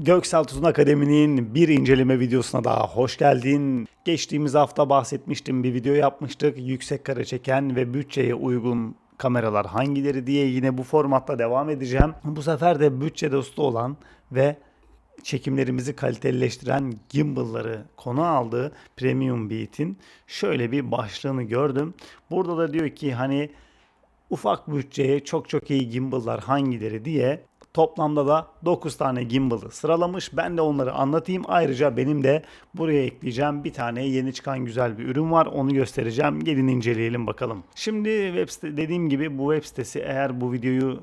Göksel Tuzun Akademi'nin bir inceleme videosuna daha hoş geldin. Geçtiğimiz hafta bahsetmiştim bir video yapmıştık. Yüksek kare çeken ve bütçeye uygun kameralar hangileri diye yine bu formatta devam edeceğim. Bu sefer de bütçe dostu olan ve çekimlerimizi kalitelileştiren gimbal'ları konu aldığı Premium Beat'in şöyle bir başlığını gördüm. Burada da diyor ki hani ufak bütçeye çok çok iyi gimbal'lar hangileri diye toplamda da 9 tane gimbal'ı sıralamış. Ben de onları anlatayım. Ayrıca benim de buraya ekleyeceğim bir tane yeni çıkan güzel bir ürün var. Onu göstereceğim. Gelin inceleyelim bakalım. Şimdi web site dediğim gibi bu web sitesi eğer bu videoyu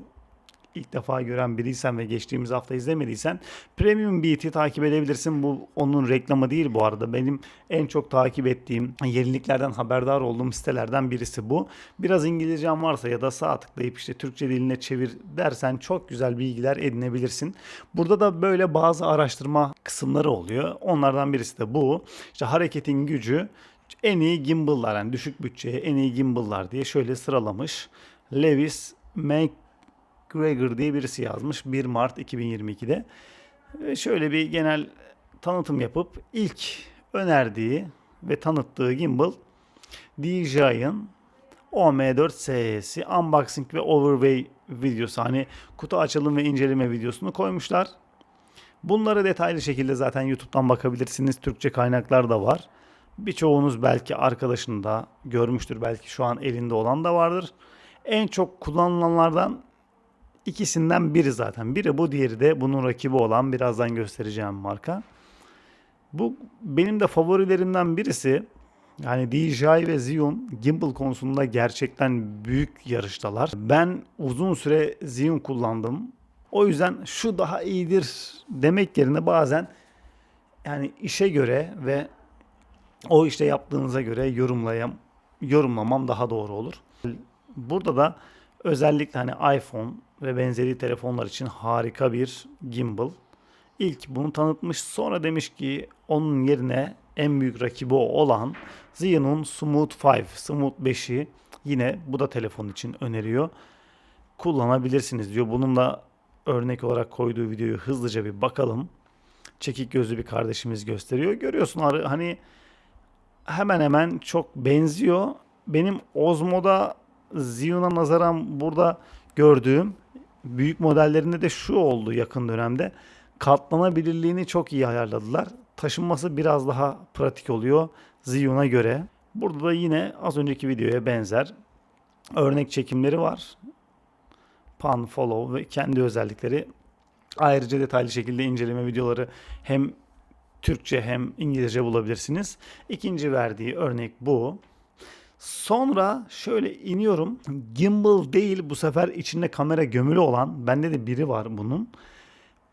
ilk defa gören biriysen ve geçtiğimiz hafta izlemediysen Premium Beat'i takip edebilirsin. Bu onun reklamı değil bu arada. Benim en çok takip ettiğim yeniliklerden haberdar olduğum sitelerden birisi bu. Biraz İngilizcem varsa ya da sağ tıklayıp işte Türkçe diline çevir dersen çok güzel bilgiler edinebilirsin. Burada da böyle bazı araştırma kısımları oluyor. Onlardan birisi de bu. İşte hareketin gücü en iyi gimbal'lar yani düşük bütçeye en iyi gimbal'lar diye şöyle sıralamış. Lewis Make Gregor diye birisi yazmış 1 Mart 2022'de. Ve şöyle bir genel tanıtım yapıp ilk önerdiği ve tanıttığı gimbal DJI'ın OM4 SE'si unboxing ve overlay videosu hani kutu açılım ve inceleme videosunu koymuşlar. Bunları detaylı şekilde zaten YouTube'dan bakabilirsiniz. Türkçe kaynaklar da var. Birçoğunuz belki arkadaşında görmüştür. Belki şu an elinde olan da vardır. En çok kullanılanlardan İkisinden biri zaten. Biri bu diğeri de bunun rakibi olan birazdan göstereceğim marka. Bu benim de favorilerimden birisi. Yani DJI ve Zhiyun gimbal konusunda gerçekten büyük yarıştalar. Ben uzun süre Zhiyun kullandım. O yüzden şu daha iyidir demek yerine bazen yani işe göre ve o işte yaptığınıza göre yorumlayam yorumlamam daha doğru olur. Burada da özellikle hani iPhone ve benzeri telefonlar için harika bir gimbal. İlk bunu tanıtmış sonra demiş ki onun yerine en büyük rakibi olan Zhiyun'un Smooth 5, Smooth 5'i yine bu da telefon için öneriyor. Kullanabilirsiniz diyor. Bunun da örnek olarak koyduğu videoyu hızlıca bir bakalım. Çekik gözlü bir kardeşimiz gösteriyor. Görüyorsun hani hemen hemen çok benziyor. Benim Osmo'da Zhiyun'a nazaran burada gördüğüm büyük modellerinde de şu oldu yakın dönemde. Katlanabilirliğini çok iyi ayarladılar. Taşınması biraz daha pratik oluyor Zhiyun'a göre. Burada da yine az önceki videoya benzer örnek çekimleri var. Pan, follow ve kendi özellikleri. Ayrıca detaylı şekilde inceleme videoları hem Türkçe hem İngilizce bulabilirsiniz. İkinci verdiği örnek bu. Sonra şöyle iniyorum. Gimbal değil bu sefer içinde kamera gömülü olan. Bende de biri var bunun.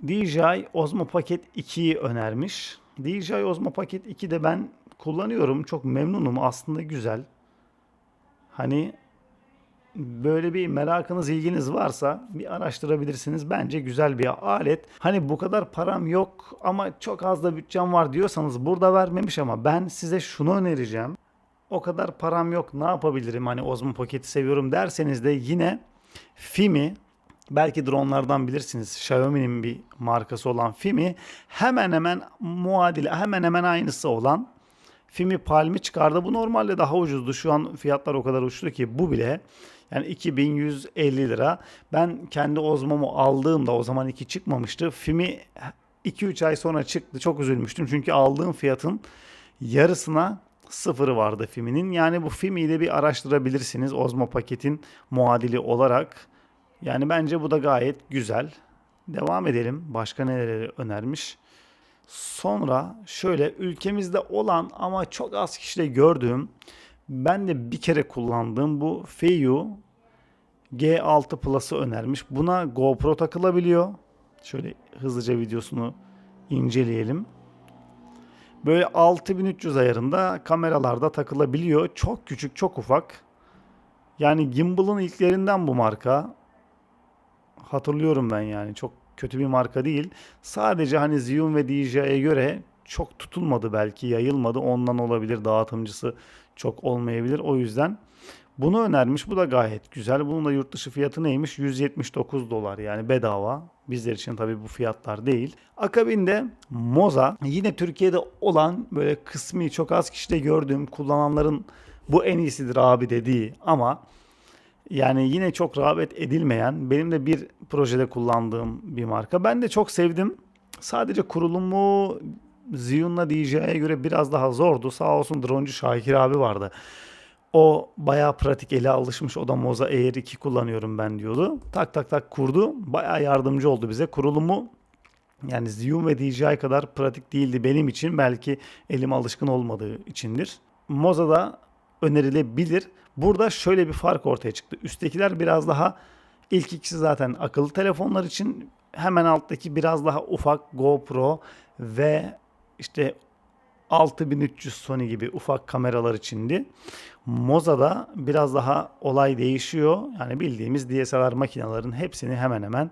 DJI Osmo Pocket 2'yi önermiş. DJI Osmo Pocket 2 de ben kullanıyorum. Çok memnunum. Aslında güzel. Hani böyle bir merakınız, ilginiz varsa bir araştırabilirsiniz. Bence güzel bir alet. Hani bu kadar param yok ama çok az da bütçem var diyorsanız burada vermemiş ama ben size şunu önereceğim o kadar param yok ne yapabilirim hani Osmo Pocket'i seviyorum derseniz de yine Fimi belki dronlardan bilirsiniz Xiaomi'nin bir markası olan Fimi hemen hemen muadili hemen hemen aynısı olan Fimi Palm'i çıkardı. Bu normalde daha ucuzdu. Şu an fiyatlar o kadar uçtu ki bu bile yani 2150 lira. Ben kendi Osmo'mu aldığımda o zaman iki çıkmamıştı. Fimi 2-3 ay sonra çıktı. Çok üzülmüştüm. Çünkü aldığım fiyatın yarısına sıfırı vardı filminin. Yani bu filmi de bir araştırabilirsiniz Ozmo paketin muadili olarak. Yani bence bu da gayet güzel. Devam edelim. Başka neleri önermiş? Sonra şöyle ülkemizde olan ama çok az kişide gördüğüm ben de bir kere kullandığım bu Feiyu G6 Plus'ı önermiş. Buna GoPro takılabiliyor. Şöyle hızlıca videosunu inceleyelim. Böyle 6300 ayarında kameralarda takılabiliyor. Çok küçük, çok ufak. Yani gimbal'ın ilklerinden bu marka. Hatırlıyorum ben yani. Çok kötü bir marka değil. Sadece hani Zhiyun ve DJI'ye göre çok tutulmadı belki, yayılmadı. Ondan olabilir. Dağıtımcısı çok olmayabilir. O yüzden Bunu önermiş. Bu da gayet güzel. Bunun da yurt dışı fiyatı neymiş? 179 dolar yani bedava. Bizler için tabii bu fiyatlar değil. Akabinde Moza yine Türkiye'de olan böyle kısmi çok az kişide gördüğüm kullananların bu en iyisidir abi dediği ama yani yine çok rağbet edilmeyen benim de bir projede kullandığım bir marka. Ben de çok sevdim. Sadece kurulumu Ziyun'la DJI'ye göre biraz daha zordu. Sağ olsun droncu Şakir abi vardı. O bayağı pratik ele alışmış. O da Moza Air 2 kullanıyorum ben diyordu. Tak tak tak kurdu. Bayağı yardımcı oldu bize. Kurulumu yani Ziyun ve DJI kadar pratik değildi benim için. Belki elim alışkın olmadığı içindir. Moza'da önerilebilir. Burada şöyle bir fark ortaya çıktı. Üsttekiler biraz daha ilk ikisi zaten akıllı telefonlar için hemen alttaki biraz daha ufak GoPro ve işte 6300 Sony gibi ufak kameralar içindi. Moza'da biraz daha olay değişiyor. Yani bildiğimiz DSLR makinelerin hepsini hemen hemen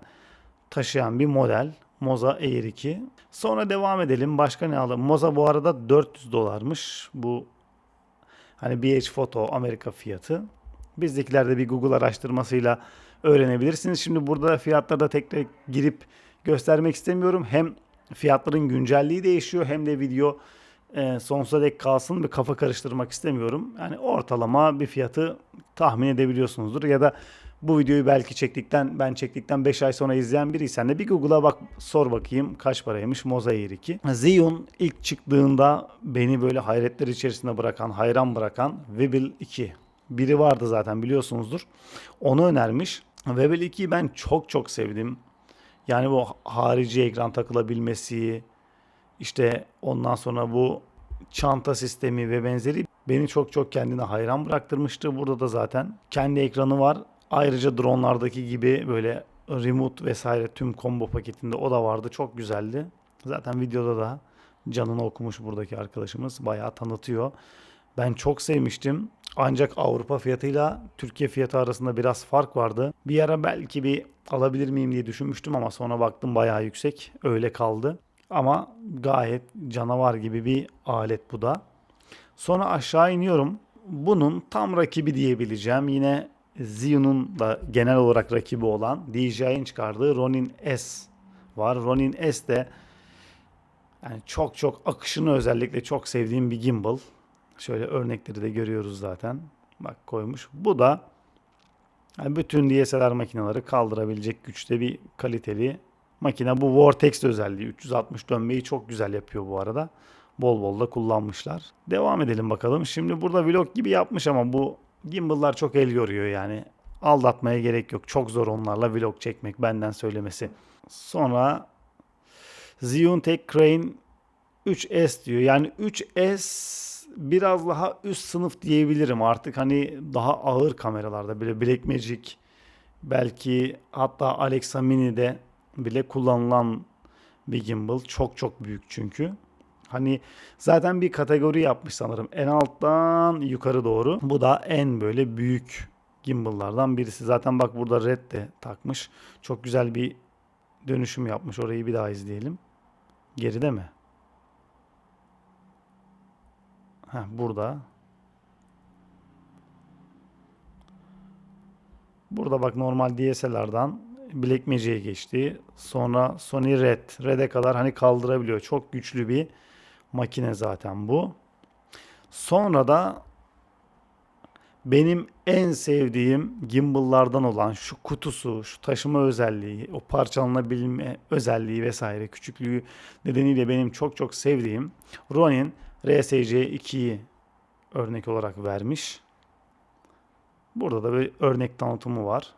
taşıyan bir model. Moza Air 2. Sonra devam edelim. Başka ne alalım? Moza bu arada 400 dolarmış. Bu hani BH Photo Amerika fiyatı. Bizdekilerde bir Google araştırmasıyla öğrenebilirsiniz. Şimdi burada fiyatlarda tekrar girip göstermek istemiyorum. Hem fiyatların güncelliği değişiyor hem de video e, sonsuza dek kalsın ve kafa karıştırmak istemiyorum. Yani ortalama bir fiyatı tahmin edebiliyorsunuzdur ya da bu videoyu belki çektikten ben çektikten 5 ay sonra izleyen biriysen de bir Google'a bak sor bakayım kaç paraymış Mozair 2. Xeon ilk çıktığında beni böyle hayretler içerisinde bırakan, hayran bırakan Webil 2. Biri vardı zaten biliyorsunuzdur. Onu önermiş. Webil 2'yi ben çok çok sevdim. Yani bu harici ekran takılabilmesi, işte ondan sonra bu çanta sistemi ve benzeri beni çok çok kendine hayran bıraktırmıştı. Burada da zaten kendi ekranı var. Ayrıca dronlardaki gibi böyle remote vesaire tüm combo paketinde o da vardı. Çok güzeldi. Zaten videoda da canını okumuş buradaki arkadaşımız. Bayağı tanıtıyor. Ben çok sevmiştim. Ancak Avrupa fiyatıyla Türkiye fiyatı arasında biraz fark vardı. Bir ara belki bir alabilir miyim diye düşünmüştüm ama sonra baktım bayağı yüksek. Öyle kaldı. Ama gayet canavar gibi bir alet bu da. Sonra aşağı iniyorum. Bunun tam rakibi diyebileceğim yine Zion'un da genel olarak rakibi olan DJI'nin çıkardığı Ronin S var. Ronin S de yani çok çok akışını özellikle çok sevdiğim bir gimbal. Şöyle örnekleri de görüyoruz zaten. Bak koymuş. Bu da yani bütün DSLR makineleri kaldırabilecek güçte bir kaliteli makine. Bu Vortex özelliği 360 dönmeyi çok güzel yapıyor bu arada. Bol bol da kullanmışlar. Devam edelim bakalım. Şimdi burada vlog gibi yapmış ama bu gimbal'lar çok el yoruyor yani. Aldatmaya gerek yok. Çok zor onlarla vlog çekmek benden söylemesi. Sonra Zhiyun Crane 3S diyor. Yani 3S biraz daha üst sınıf diyebilirim. Artık hani daha ağır kameralarda böyle Blackmagic belki hatta Alexa Mini'de bile kullanılan bir gimbal. Çok çok büyük çünkü. Hani zaten bir kategori yapmış sanırım. En alttan yukarı doğru. Bu da en böyle büyük gimbal'lardan birisi. Zaten bak burada red de takmış. Çok güzel bir dönüşüm yapmış. Orayı bir daha izleyelim. Geride mi? Heh, burada. Burada bak normal DSLR'dan Blackmagic'e geçti. Sonra Sony Red. Red'e kadar hani kaldırabiliyor. Çok güçlü bir makine zaten bu. Sonra da benim en sevdiğim gimbal'lardan olan şu kutusu, şu taşıma özelliği, o parçalanabilme özelliği vesaire küçüklüğü nedeniyle benim çok çok sevdiğim Ronin RSC2'yi örnek olarak vermiş. Burada da bir örnek tanıtımı var.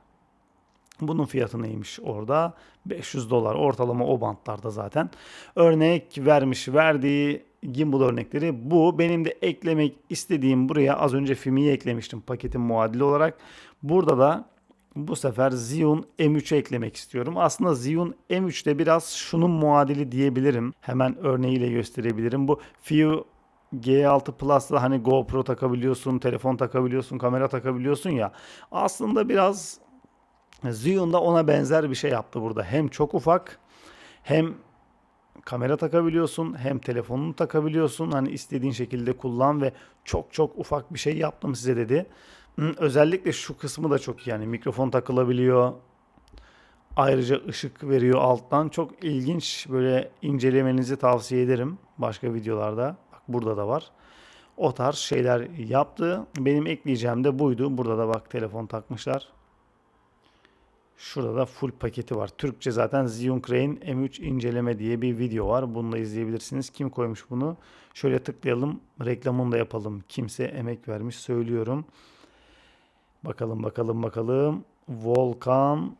Bunun fiyatı neymiş orada? 500 dolar ortalama o bantlarda zaten. Örnek vermiş verdiği gimbal örnekleri bu. Benim de eklemek istediğim buraya az önce filmi eklemiştim paketin muadili olarak. Burada da bu sefer Xeon M3'e eklemek istiyorum. Aslında Xeon M3'te biraz şunun muadili diyebilirim. Hemen örneğiyle gösterebilirim. Bu Fiu G6 Plus'ta hani GoPro takabiliyorsun, telefon takabiliyorsun, kamera takabiliyorsun ya. Aslında biraz Xeon da ona benzer bir şey yaptı burada. Hem çok ufak hem kamera takabiliyorsun hem telefonunu takabiliyorsun. Hani istediğin şekilde kullan ve çok çok ufak bir şey yaptım size dedi. Hı, Özellikle şu kısmı da çok iyi yani mikrofon takılabiliyor. Ayrıca ışık veriyor alttan. Çok ilginç böyle incelemenizi tavsiye ederim başka videolarda. Bak burada da var. O tarz şeyler yaptı. Benim ekleyeceğim de buydu. Burada da bak telefon takmışlar. Şurada da full paketi var. Türkçe zaten Xeon Crane M3 inceleme diye bir video var. Bunu da izleyebilirsiniz. Kim koymuş bunu? Şöyle tıklayalım. Reklamını da yapalım. Kimse emek vermiş söylüyorum. Bakalım bakalım bakalım. Volkan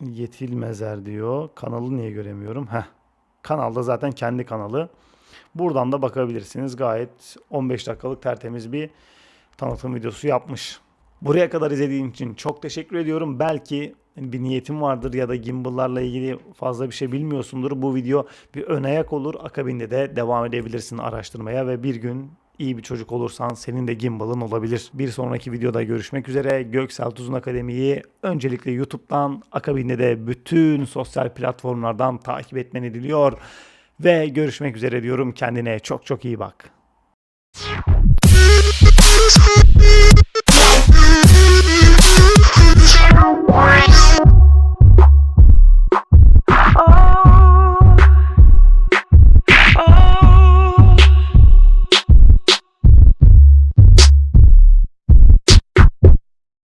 Yetilmezer diyor. Kanalı niye göremiyorum? Heh. Kanalda zaten kendi kanalı. Buradan da bakabilirsiniz. Gayet 15 dakikalık tertemiz bir tanıtım videosu yapmış. Buraya kadar izlediğin için çok teşekkür ediyorum. Belki bir niyetin vardır ya da gimbal'larla ilgili fazla bir şey bilmiyorsundur. Bu video bir ön ayak olur. Akabinde de devam edebilirsin araştırmaya ve bir gün iyi bir çocuk olursan senin de gimbal'ın olabilir. Bir sonraki videoda görüşmek üzere. Göksel Tuzun Akademi'yi öncelikle YouTube'dan akabinde de bütün sosyal platformlardan takip etmeni diliyor. Ve görüşmek üzere diyorum. Kendine çok çok iyi bak. Música